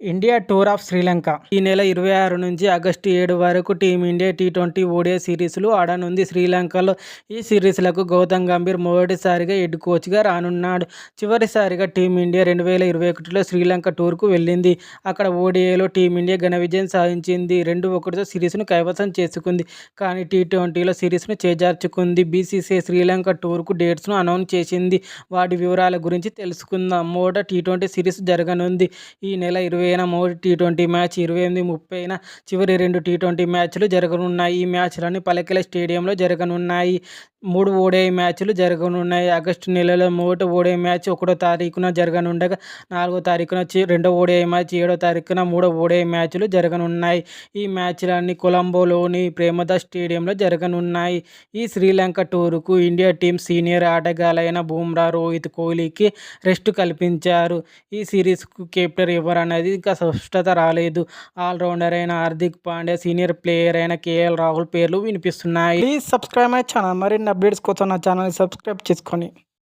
India tour of Sri Lanka. ఈ నెల ఇరవై ఆరు నుంచి ఆగస్టు ఏడు వరకు టీమిండియా టీ ట్వంటీ ఓడిఐ సిరీస్లు ఆడనుంది. శ్రీలంకలో ఈ సిరీస్లకు గౌతమ్ గంభీర్ మొదటిసారిగా హెడ్ కోచ్గా రానున్నాడు. చివరిసారిగా టీమిండియా రెండు వేల ఇరవై ఒకటిలో శ్రీలంక టూర్కు వెళ్ళింది. అక్కడ ఓడిఐలో టీమిండియా ఘన విజయం సాధించింది. రెండు ఒకటితో సిరీస్ను కైవసం చేసుకుంది. కానీ టీ ట్వంటీలో సిరీస్ను చేజార్చుకుంది. బీసీసీఐ శ్రీలంక టూర్కు డేట్స్ను అనౌన్స్ చేసింది. వాటి వివరాల గురించి తెలుసుకుందాం. మూడో టీ ట్వంటీ సిరీస్ జరగనుంది. ఈ నెల ఇరవై ఇరవైన టీ ట్వంటీ మ్యాచ్ ఇరవై ఎనిమిది ముప్పైన చివరి రెండు టీ ట్వంటీ మ్యాచ్లు జరగనున్నాయి. ఈ మ్యాచ్లన్నీ పలకెల స్టేడియంలో జరగనున్నాయి. మూడు ఓడే మ్యాచ్లు జరగనున్నాయి. ఆగస్టు నెలలో మూడు ఓడే మ్యాచ్ ఒకటో తారీఖున జరగనుండగా నాలుగో తారీఖున రెండో ఓడే మ్యాచ్ ఏడో తారీఖున మూడో ఓడే మ్యాచ్లు జరగనున్నాయి. ఈ మ్యాచ్లన్నీ కొలంబోలోని ప్రేమదాస్ స్టేడియంలో జరగనున్నాయి. ఈ శ్రీలంక టూరుకు ఇండియా టీం సీనియర్ ఆటగాళ్ళైన బూమ్రా రోహిత్ కోహ్లీకి రెస్ట్ కల్పించారు. ఈ సిరీస్కు కెప్టెన్ ఎవరనేది ఆర్థిక స్పష్టత రాలేదు. ఆల్రౌండర్ అయిన హార్దిక్ పాండ్యా సీనియర్ ప్లేయర్ అయిన కేఎల్ రాహుల్ పేర్లు వినిపిస్తున్నాయి. Please subscribe my channel. మరిన్ని అప్డేట్స్ కోసం నా ఛానల్ని సబ్స్క్రైబ్ చేసుకొని